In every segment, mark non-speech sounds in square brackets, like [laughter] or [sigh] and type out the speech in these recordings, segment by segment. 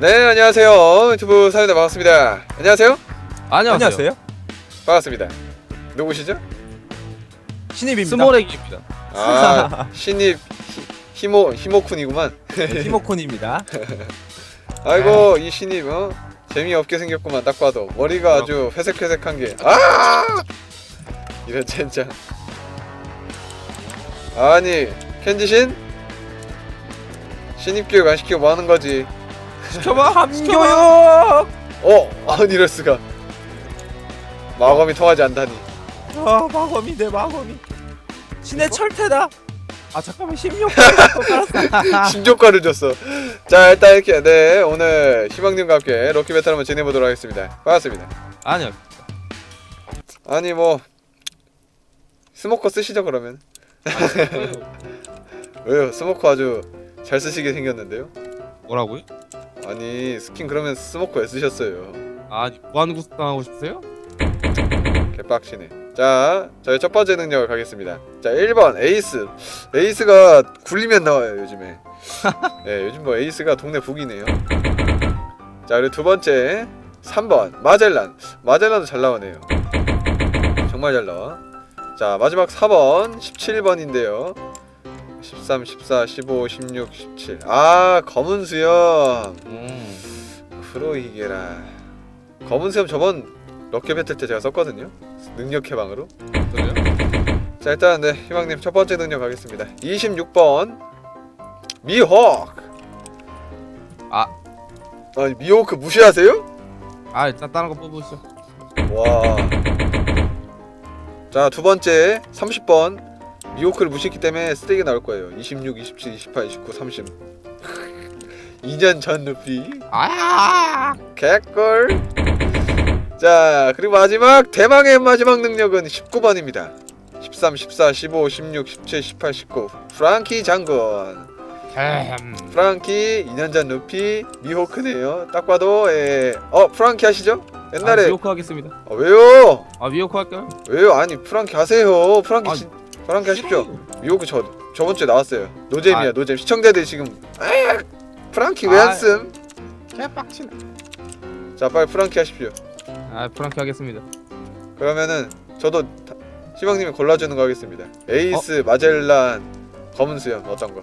네 안녕하세요. 유튜브 사연에 반갑습니다. 안녕하세요? 안녕하세요. 반갑습니다. 누구시죠? 신입입니다. 스모렉입니다. 아 [laughs] 신입 히- 히모 히모쿤이구만. 티모콘입니다. [laughs] 아이고 이 신입 어? 재미없게 생겼구만 딱 봐도. 머리가 아주 회색회색한 게아! 이런 젠장 아니 켄지신? 신입 교육 안 시키고 뭐 하는 거지 시켜봐. 함교육. 어 아니 이럴 수가 마검이 통하지 않다니 아 마검이 내 마검이. 신의 철퇴다. 아 잠깐만 16. 신조과를 [laughs] 줬어. 자 일단 이렇게 네 오늘 희망님과 함께 럭키 배틀 한번 진행해보도록 하겠습니다. 반갑습니다. 아니요. 아니 뭐 스모커 쓰시죠 그러면? [laughs] 왜요? 스모커 아주 잘 쓰시게 생겼는데요? 뭐라고요? 아니 스킨 그러면 스모커에 쓰셨어요. 아니 무한 구속 당하고 싶으세요? 개빡치네. 자 저희 첫 번째 능력을 가겠습니다. 자 1번 에이스. 에이스가 굴리면 나와요 요즘에. 네 [laughs] 요즘 뭐 에이스가 동네 북이네요. 자 그리고 두 번째 3번 마젤란. 마젤란도 잘 나오네요. 정말 잘 나와. 자 마지막 4번 17번인데요. 13, 14, 15, 16, 17. 아 검은 수염. 음. 프로이게라. 검은 수염 저번 럭키 배틀 때 제가 썼거든요. 능력 해방으로. 그래요? 자 일단 네 희망님 첫 번째 능력 가겠습니다. 26번 미호크. 아. 아니 미호크 무시하세요? 아 일단 다른 거 뽑으시죠. 와. 자 두 번째 30번 미호크를 무시했기 때문에 쓰레기 나올 거예요. 26, 27, 28, 29, 30. 2년 전 루피. 아. 개꿀. 자 그리고 마지막 대망의 마지막 능력은 19번입니다. 13, 14, 15, 16, 17, 18, 19 프랑키 장군 햄. 프랑키 2년 전 루피 미호크네요 딱 봐도 예. 어 프랑키 하시죠? 아, 옛날에 미호크 하겠습니다. 아, 왜요? 아 미호크 할까요? 왜요? 아니 프랑키 하세요 프랑키 아, 진, 프랑키 하십시오 미호크 저 저번 주에 나왔어요 노잼이야 아. 노잼 시청자들이 지금 에 프랑키 왜 아. 안 쓴? 개빡치네. 자 빨리 프랑키 하십시오 아 프랑키 하겠습니다. 그러면은 저도 다- 희망님이 골라주는 거 하겠습니다. 에이스, 마젤란, 검은 수염 어떤 거?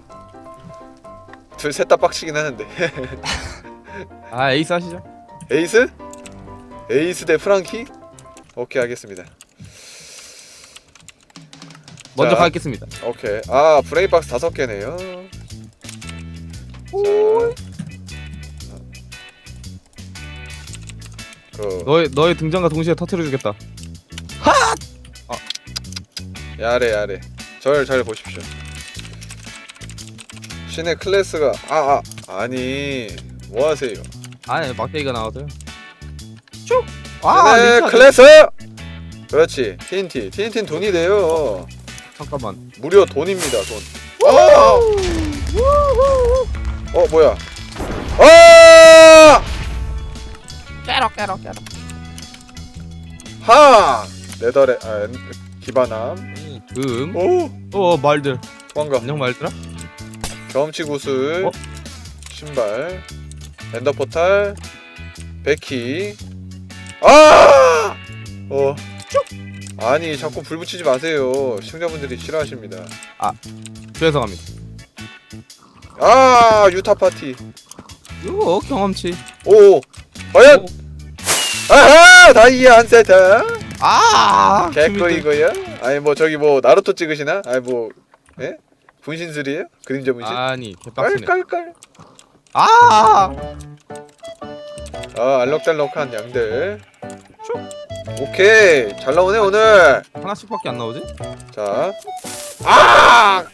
둘 셋 다 빡치긴 하는데 [laughs] 아 에이스 하시죠. 에이스? 에이스 대 프랑키? 오케이 하겠습니다. 먼저 자. 가겠습니다. 오케이. 아 브레이박스 다섯 개네요. 자, 그. 너의 너의 등장과 동시에 터트려 주겠다. 야래 야래. 절 잘 보십시오. 신의 클래스가 아 아 아, 니. 뭐 하세요? 아니 막대기가 나와서요. 아, 신의 링크 클래스! 그렇지. TNT TNT는 돈이 돼요 잠깐만. 무려 돈입니다 돈 어! 어 뭐야 아! 깨러 깨러 깨러. 하! 레더레 아 기반함 금. 오어 말들. 도망가 안녕 말들아. 경험치 구슬 어? 신발 엔더 포탈 베키 아! 어 아니 자꾸 불 붙이지 마세요. 시청자분들이 싫어하십니다. 죄송합니다. 아 유타 파티. 이거 경험치. 오 과연? 아하 다이아 한 세트. 아. 개꿀이고요 아니 뭐 저기 뭐 나루토 찍으시나? 아니 뭐 예? 분신술이에요? 그림자 분신? 아니 개빡치네. 깔깔깔. 아. 아 알록달록한 양들 오케이. 잘 나오네 오늘. 하나씩밖에 안 나오지? 자. 아!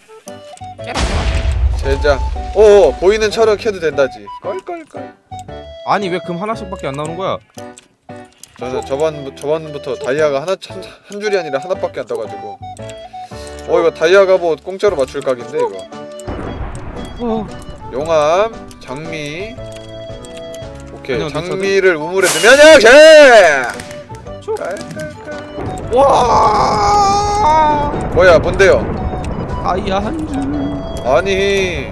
제자 오 보이는 철은 켜도 된다지. 껄껄껄 아니 왜 금 하나씩밖에 안 나오는 거야? 저는 저번 저번부터 다이아가 하나 한, 한 줄이 아니라 하나밖에 안 떠가지고. 어 이거 다이아가 뭐 공짜로 맞출 각인데 이거. 어. 용암 장미. 오케이. 아니요, 장미를 우물에 넣으면 쭉. 깔깔깔 와. 뭐야 뭔데요 다이아 한 줄. 아니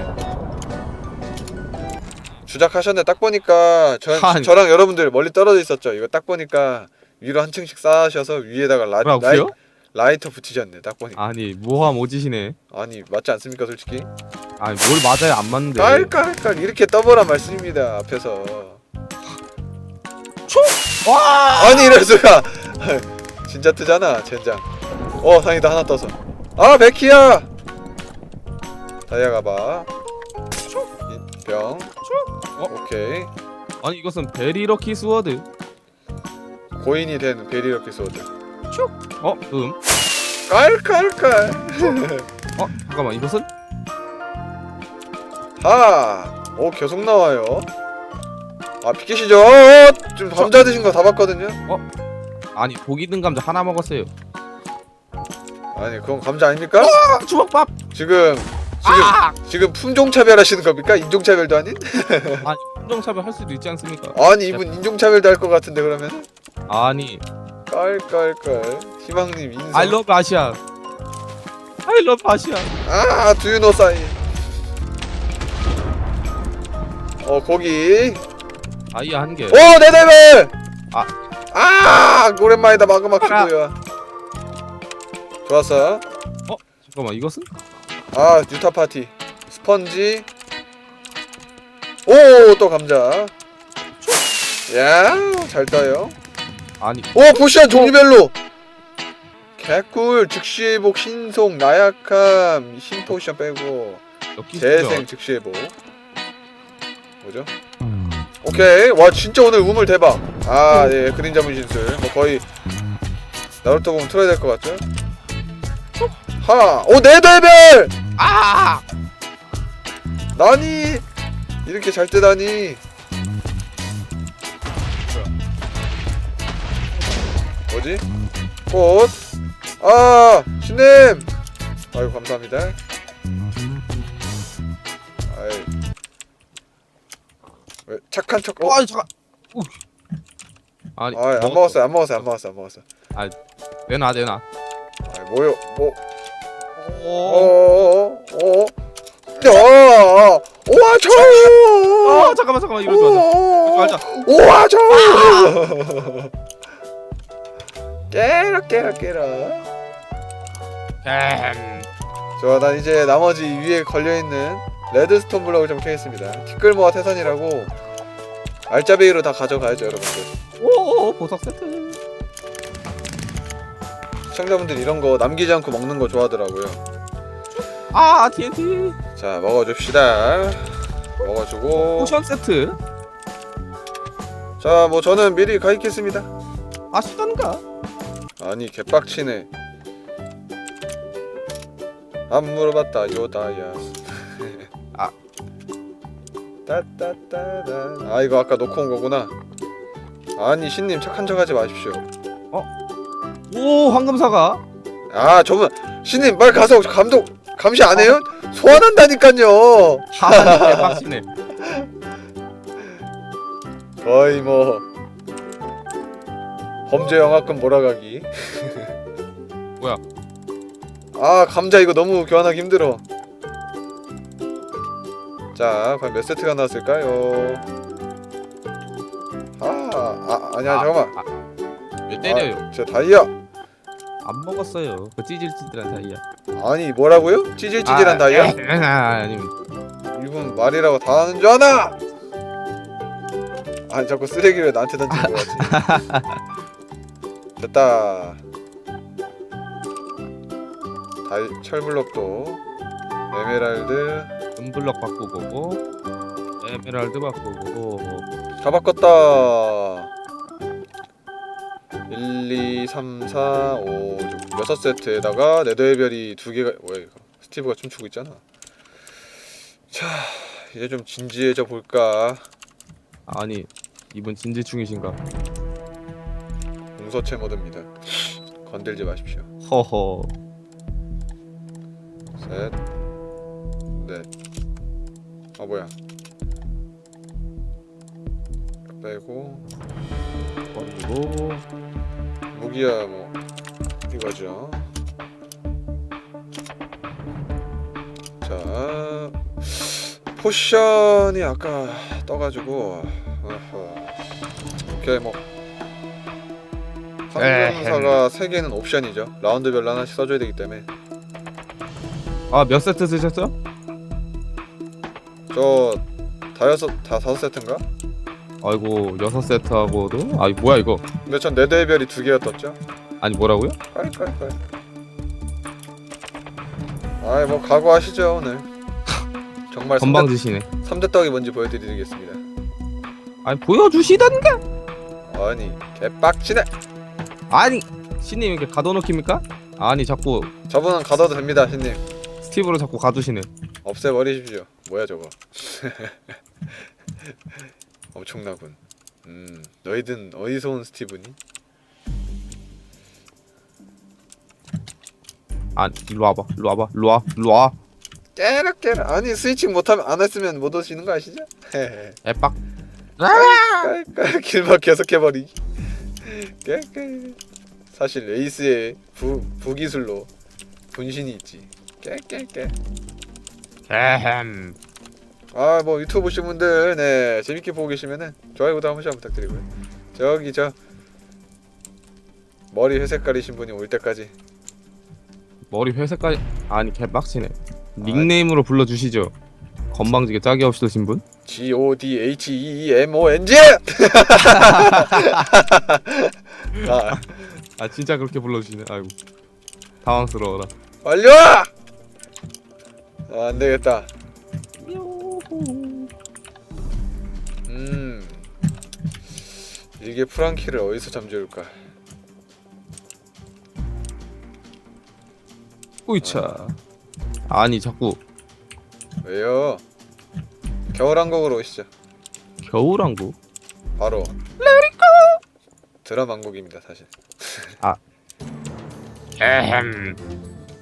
주작하셨네. 딱 보니까 저. 저랑 여러분들 멀리 떨어져 있었죠. 이거 딱 보니까 위로 한 층씩 쌓으셔서 위에다가 라, 라이, 뭐라고요? 라이터 붙이셨네. 딱 보니까. 아니 모함 오지시네. 아니 맞지 않습니까, 솔직히? 아니 뭘 맞아요 안 맞는데. 깔깔깔 이렇게 떠보란 말씀입니다. 앞에서. 와. 아니 이럴 수가. [laughs] 진짜 뜨잖아, 젠장. 어, 상이다 하나 떠서. 아, 베키야. 다이아 가봐. 이- 병. 어? 오케이. 아니 이것은 베리러키 스워드. 고인이 된 베리럭키 소드. 어? 음. 깔깔깔. 어? 잠깐만 이것은? 하. 오 계속 나와요. 아 비키시죠. 어, 지금 감자 드신 거 다 봤거든요. 아니 고기 든 감자 하나 먹었어요. 아니 그건 감자 아닙니까? 아, 주먹밥. 지금 지금 아! 지금 품종 차별 하시는 겁니까? 인종 차별도 아닌? [laughs] 아니 인종차별 할 수도 있지 않습니까? 아니 이분 인종 차별도 할 것 같은데 그러면 아니 깔깔깔 희망님 인성. I love 아시아. I love 아시아. 아 두유노 사이. 어 고기. 아이야 한 개. 오 네네벨. 아. 아 오랜만이다 마그마 아. 큐브야. 좋았어. 잠깐만 이것은? 아 유타 파티 스펀지 오 또 감자 야잘 떠요 아니 오 포션 종류별로 개꿀 즉시회복 신속 나약함 신포션 빼고 재생 즉시회복 뭐죠? 오케이 와 진짜 오늘 우물 대박 아예 그림자 문신술 뭐 거의 나루토 보면 틀어야 될 것 같죠? 하오 네더별 아! 나니 이렇게 잘 뜨다니 뭐지? 꽃? 아 신님 아유 감사합니다 왜 착한 척 어? 아 잠깐. 우. 아니 아, 안 먹었어요 안 먹었어요 안 먹었어요 안 먹었어요 내놔 내놔. 아 뭐요 뭐 오. 어어어어 야 오와 저아 잠깐만 잠깐만 이러지 마자. 이러지 저 [laughs] 깨라 깨라 깨라 뱀. 좋아 난 이제 나머지 위에 걸려 있는 레드스톤 블럭을 좀 캐겠습니다 티끌모아 태산이라고 알짜배기로 다 가져가야죠 여러분들 오 보석 세트. 시청자분들 이런 거 남기지 않고 먹는 거 좋아하더라고요 아 TNT. 자 먹어줍시다 먹어주고 포션 세트. 자 뭐 저는 미리 가입했습니다 아시던가? 아니 개빡치네 안 물어봤다 요다야 아. 따따따다 아 이거 아까 놓고 온 거구나 아니 신님 착한 척 하지 마십시오 오 황금사가. 아 저분 신님 빨리 가서 감독 감시 안 해요? 소환한다니깐요 하하니 대박이네. 거의 뭐 범죄 영화급 몰아가기 뭐야? 아 감자 이거 너무 교환하기 힘들어 자 과연 몇 세트가 나왔을까요 아, 아 아니야 아, 잠깐만 아, 왜 때려요? 아, 저 다이아 안 먹었어요. 그 찌질찌질한 다이아. 아니 뭐라고요? 찌질찌질한 아, 다이아? 에, 아, 아니 이분 말이라고 다 하는 줄 아나? 아니 자꾸 쓰레기를 나한테 던지는 거 같지 됐다 다이 철블럭도 에메랄드 은블럭 바꾸고 에메랄드 바꾸고. 다 바꿨다. 1, 2, 3, 4, 5, 6, 6세트에다가 네더의 별이 두 개가 왜 이거? 스티브가 춤추고 있잖아. 자 이제 좀 진지해져 볼까? 아니 이분 진지충이신가? 공서체 모드입니다. 건들지 마십시오. 허허. 셋, 넷. 아 뭐야? 빼고 그리고 무기야 뭐 이거죠. 자, 포션이 아까 떠가지고 어허. 오케이 뭐 상금사가 세 개는 옵션이죠 라운드별로 하나씩 써줘야 되기 때문에 아 몇 세트 쓰셨어요? 저 다여섯 다 다섯 세트인가? 아이고 여섯 세트 하고도? 아이 뭐야 이거? 근데 전 네드의 별이 두 개였었죠? 아니 뭐라고요? 깔깔깔 아이 뭐 각오하시죠 오늘. 정말 3대, 건방지시네. 3대 떡이 뭔지 보여드리겠습니다. 아니 보여주시던가? 아니 개빡치네. 아니 신님 이렇게 가둬놓습니까? 아니 자꾸 저분은 가둬도 됩니다 신님 스티브로 자꾸 가두시네 없애버리십시오. 뭐야 저거. [laughs] 엄청나군. 음 너희든 어디서 온 스티브니? 아 일로 와봐. 일로 와봐. 일로 와. 일로 와. 깨락 깨락 아니 스위칭 못하면 안 했으면 못 오시는 거 아시죠? [laughs] 애빡. 깔깔 길막 계속 해버리기 깨깨 사실 에이스의 부, 부기술로 분신이 있지 깨깨깨. 에헴. 아 뭐 유튜브 보신 분들 네 재밌게 보고 계시면은 좋아요 구독 한 번씩 부탁드리고요. 저기 저 머리 회색 가리신 분이 올 때까지. 머리 회색깔 아니 개빡치네. 닉네임으로 불러주시죠. 건방지게 짝이 없으신 분? G O D H E E M O N G. 아 아 진짜 그렇게 불러주시네. 아이고. 당황스러워라. 빨리 와! 아, 안 되겠다. 음. 이게 프랑키를 어디서 잠재울까? 우이차 아니 자꾸 왜요? 겨울왕국으로 오시죠. 겨울왕국 바로. 드라마 왕국입니다, 사실. [laughs] 에헴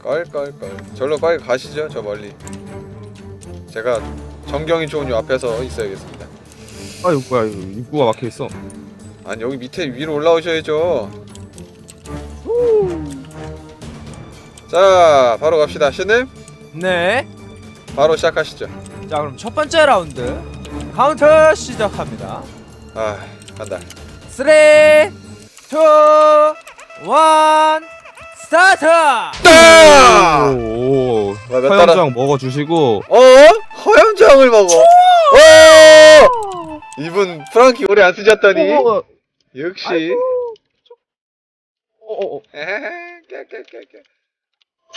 껄껄껄. 절로 빨리 가시죠, 저 멀리. 제가 정경이 좋은 요 앞에서 있어야겠습니다. 아유 뭐야 이거 입구가 막혀 있어 아니 여기 밑에 위로 올라오셔야죠. 자, 바로 갑시다, 신님. 네. 바로 시작하시죠. 자 그럼 첫 번째 라운드 카운터 시작합니다. 아, 간다. 3, 2, 1, 스타트! 따! 오 와, 몇 따라? 화염장 먹어주시고 어? 허염장을 먹어. 어! 이분 프랑키 오래 안 쓰셨더니 어, 역시. 어, 어, 어. 에헤헤, 깨깨깨깨.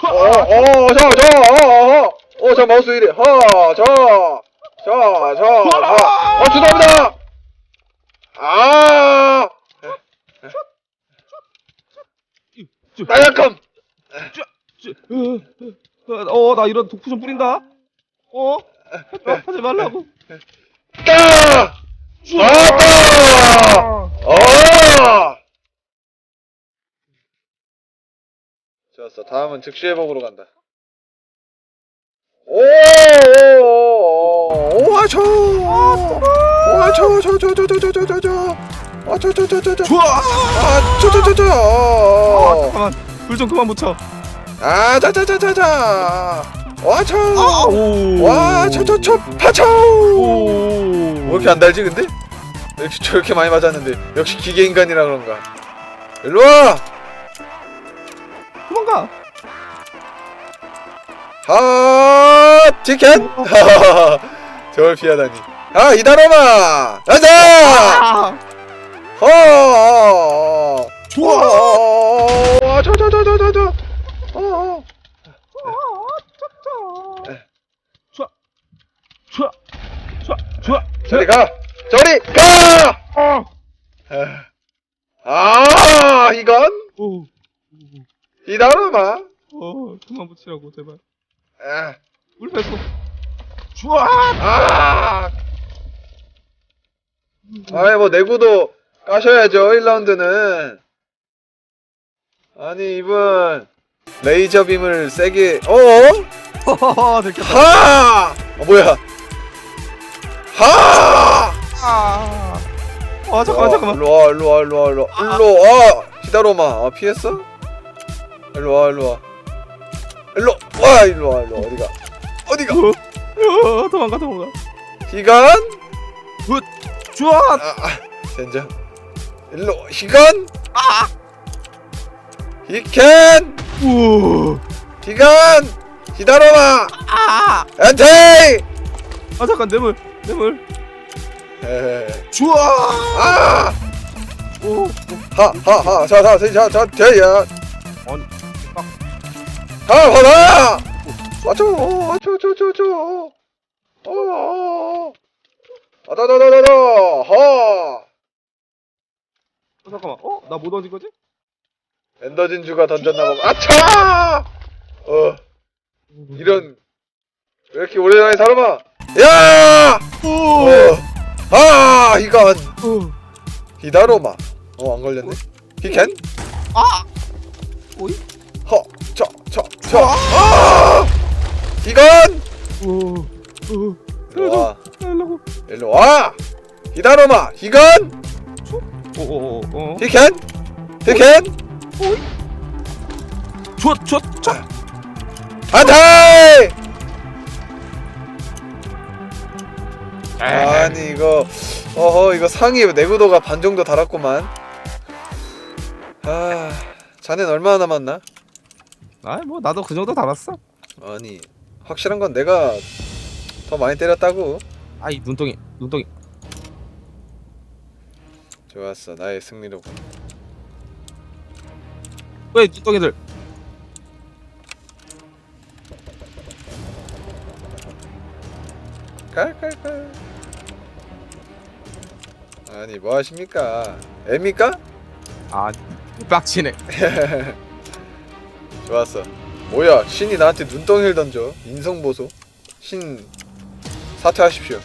어, 어, 저, 저, 어, 어, 어, 어, 저 마우스 이래. 허, 저, 저, 저, 저. 어, 죄송합니다. 잠깐. 어, 나 이런 독프 좀 뿌린다. 어? 하지 말라고. 따! 아빠! 어! 좋았어. 다음은 즉시 회복으로 간다. 오! 오아초! 오아초! 저저저저저저저! 아저저저저저! 좋아! 아저저저저! 아 잠깐만. 불 좀 그만 붙여. 아, 자, 자, 자, 자, 자. 와, 초! 오. 와, 저, 저, 저, 파초! 오. 왜 이렇게 안 달지 근데? 역시 저렇게 많이 맞았는데 역시 기계 인간이라 그런가 일로 와! 도망가. 하 티켓! [laughs] 저걸 피하다니 아 이다로마! 가자! 아. 허! 좋아. 저저 저 저 저저 어 좋아. 좋아. 좋아. 좋아. 저리 가! 저리 가! 어. 아 이건 오. 이다로마 어, 그만 붙이라고 제발. 아, 물 뺐어. 좋아. 아! 아이 뭐 내구도 까셔야죠 1라운드는 아니 이분 레이저 빔을 세게 어? 허허허 [laughs] 들켰다. 하! 어 뭐야 하! 아. 아, 잠깐만, 어, 잠깐만. 일로 와 일로 와 일로 와 일로 와 일로와 히다로마 어, 피했어? 일로 와 일로 와 일로 와 일로 와 일로 와 어디가 어디가 어? 어, 도망가 도망가. 희건 주원. 아, 아 젠장 일로 희건 아! 희켄 우. 희건 히다로마 아. 엔테이 아 잠깐 뇌물 뇌물. 에헤. 주원. 아 오. 하하하 자자자자 대야 아니. 하하라 맞춰 맞춰 저저저 어 아다다다다다 하 어, 잠깐만. 어? 나뭐 던진 거지? 엔더 진주가 던졌나 봐 아차 어 이런 왜 이렇게 오래전에 사람아 야 오. 어. 아 이건 오. 히다로마 어 안 걸렸네 히켄 아. 오이. 허 저 저 저 아 이건 오. 오. 일로 와. 일로 와 히다로마 히건 오오오. 어. 히켄 히켄 줬줬줬 안타이! 아니 이거 어허 이거 상위 내구도가 반 정도 달았구만. 아 자넨 얼마나 남았나? 아이 뭐 나도 그 정도 달았어. 아니 확실한 건 내가 더 많이 때렸다고. 아이 눈덩이 눈덩이. 좋았어. 나의 승리로 왜 눈덩이들? 깔깔깔 아니 뭐 하십니까 애입니까? 아 빡치네. [laughs] 좋았어 뭐야 신이 나한테 눈덩이를 던져 인성보소 신 사퇴하십시오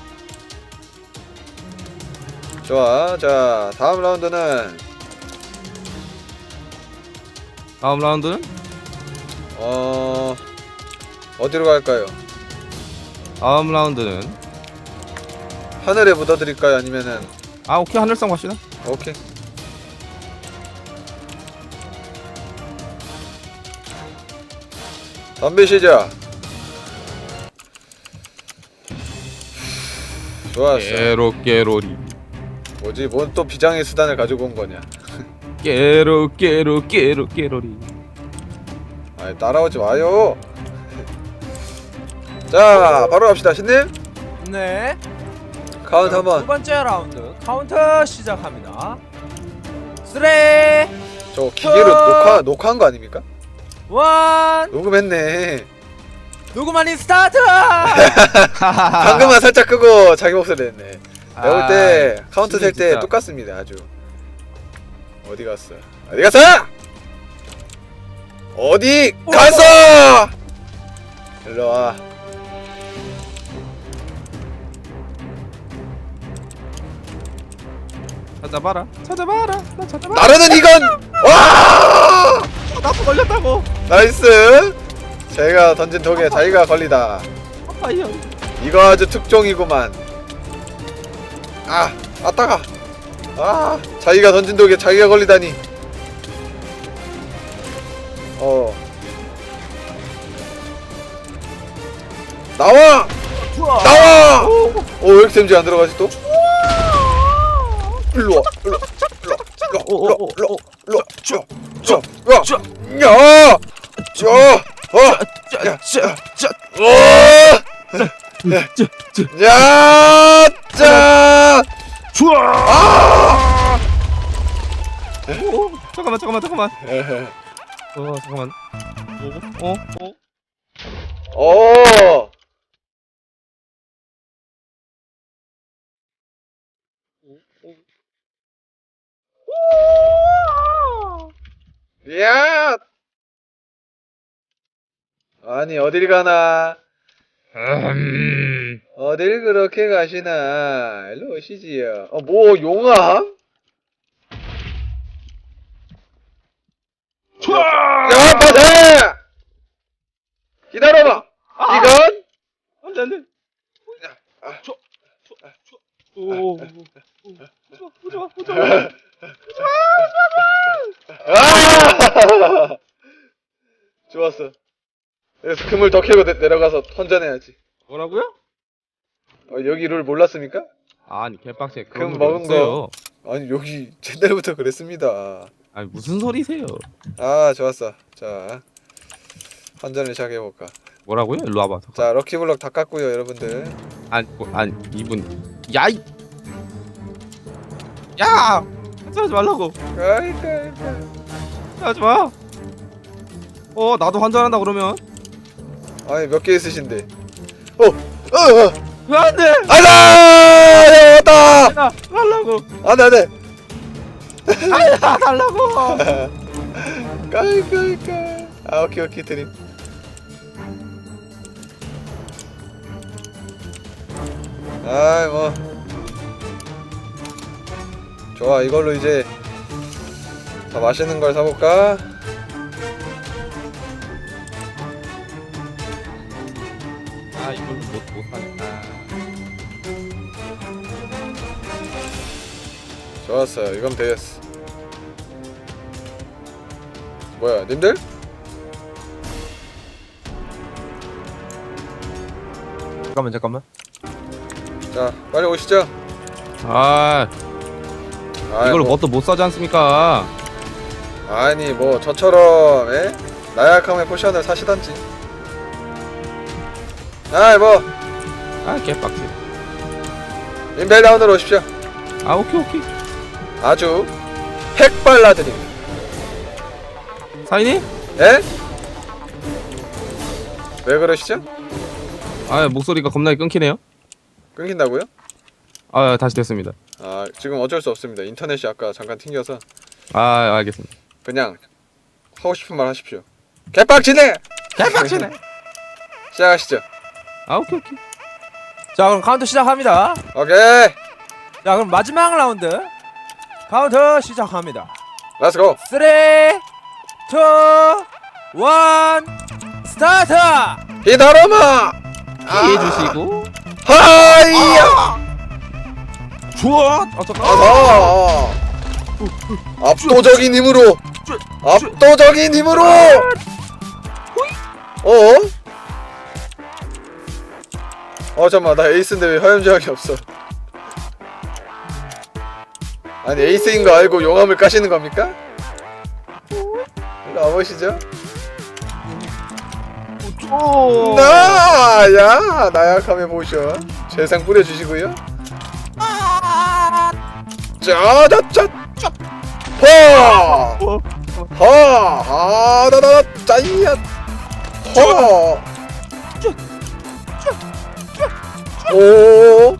좋아 자 다음 라운드는 다음 라운드는 어 어디로 갈까요? 다음 라운드는 하늘에 묻어드릴까요? 아니면은 아 오케이 하늘성 갑시다. 오케이 덤비시죠 좋았어 깨로 깨로리. 뭐지 뭔 또 비장의 수단을 가지고 온 거냐 [laughs] 깨로 깨로 깨로 깨로리. 아이 따라오지 마요 [laughs] 자 바로 갑시다 신님 네. 카운트 두 한번 번째 라운드 카운터 시작합니다. 쓰레 저 기계로 녹화 녹화한 거 아닙니까? 원 녹음했네 누구만이 스타트. [laughs] 방금만 살짝 끄고 자기 목소리 냈네 내가 볼때 아, 카운트 셀 때. 똑같습니다 아주 어디 갔어 어디 갔어 어디 갔어 일로 와 찾아봐라. 찾아봐라. 나 찾아봐라. 나르는 이건 와 나도 걸렸다고. 나이스 제가 던진 독에 자기가 걸리다 아파요. 이거 아주 특종이구만 아 아따가 아 자기가 던진 독에 자기가 걸리다니 어 나와 나와 어왜 이렇게 댐지 안 들어가지 또 일로 와 일로 일로 일로 일로 일로 일로 저저저야 저어 야, 짜짜 오! 야! 짜! 좋아. 오, 잠깐만 잠깐만 잠깐만. 어 잠깐만. 어 어. 오! 야! 아니 어딜 가나? 음. 어딜 그렇게 가시나? 일로 오시지요. 어, 뭐 용암? 좋아. 야, 빠져! 기다려봐. 아. 이건 안돼 안돼. 아. 좋아. 오. 좋아. 좋아. 좋아. 아! 좋았어. 여기서 그물 더 캐고 내, 내려가서 턴전해야지. 뭐라고요? 어, 여기 룰 몰랐습니까? 아니 개빡세 그럼 그런 먹은 거 없어요. 아니 여기 [laughs] 옛날부터 그랬습니다. 아니 무슨 소리세요? 아 좋았어. 자 환전을 시작해 볼까. 뭐라고요? 일로 와봐. 잠깐. 자 럭키블럭 다 깠고요 여러분들. 아니 뭐, 아니 이분 야이 야 하지 말라고 아이까 하지 마. 어 나도 환전한다 그러면 아니 몇 개 있으신데? 어, 어, 어, 왜 안돼? 아다, 야 왔다. 야 달라고 안돼 안돼. 아 달라고. 깔깔깔. [laughs] 아 오케이 오케이 드림. 아이 뭐 좋아 이걸로 이제 더 맛있는 걸 사볼까? 좋았어요 이건 되겠어 뭐야 님들? 잠깐만 잠깐만. 자 빨리 오시죠 아 아이, 이걸로 뭐, 뭣도 못 사지 않습니까? 아니 뭐 저처럼 에? 나약함의 포션을 사시던지 아이 뭐아 개빡세. 인벨 다운으로 오십시오 아 오케이 오케이. 아주 핵발라드립니다 사인이? 에? 왜 그러시죠? 아 목소리가 겁나게 끊기네요. 끊긴다고요? 아 다시 됐습니다. 아 지금 어쩔 수 없습니다 인터넷이 아까 잠깐 튕겨서 아 알겠습니다. 그냥 하고 싶은 말 하십시오 개빡치네! 개빡치네. [laughs] 시작하시죠 아 오케이 오케이. 자 그럼 카운트 시작합니다. 오케이 자 그럼 마지막 라운드 카운트 시작합니다. 렛츠고 3, 2, 1, 스타트! 히다로마! 이해해 주시고. 하이야! 좋아. 아 잠깐. 아하! 압도적인 힘으로! 압도적인 힘으로! 어? 어 잠깐만 나 에이스인데 왜 화염저항이 없어 아니 에이스인 거 알고 용암을 까시는 겁니까? 일로 와보시죠. 오. 나야 나약함의 포션. 재상 뿌려주시고요. 짜자짜 파 하, 하다다 짜이야 허 오,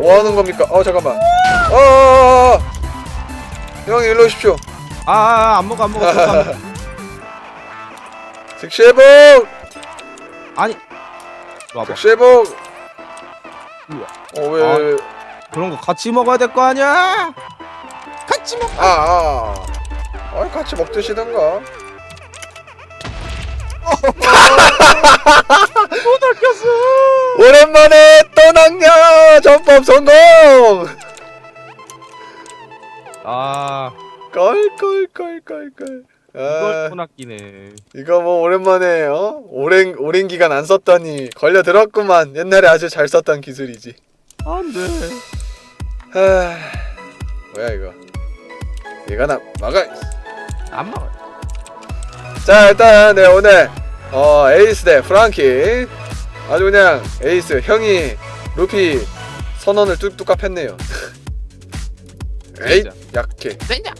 뭐 하는 겁니까? 어, 잠깐만. 어, 어, 어. 형, 일로 오십시오. 아안 먹어 안 먹어. 잠깐만. 즉시 회복! 아니. 와 봐. 즉시! 우와. 어, 왜, 아. 왜, 그런 거 같이 먹어야 될 거 아니야? 같이 먹. 아, 아. 아, 같이 먹듯이던가. [laughs] 오랜만에 또 낭냐! 전법 성공! 아 껄껄껄껄껄. 이걸 아, 또 낚이네. 이거 뭐 오랜만에 어 오랜 오랜 기간 안 썼더니 걸려 들었구만. 옛날에 아주 잘 썼던 기술이지. 안돼. 하, 뭐야 이거? 이거 나 막아. 안 먹어. 자 일단 네 오늘 어 에이스 대 프랑키 아주 그냥 에이스 형이 루피 선언을 뚝뚝 했네요. 에이. 약해. 진짜.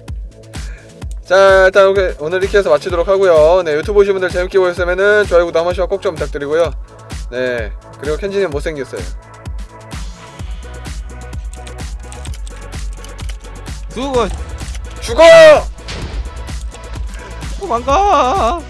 자 일단 오늘 이렇게 해서 마치도록 하고요 네 유튜브 보신 분들 재밌게 보셨으면은 좋아요 구독 한 번씩만 꼭좀 부탁드리고요 네 그리고 켄지님 못생겼어요 수고. 죽어 도망가.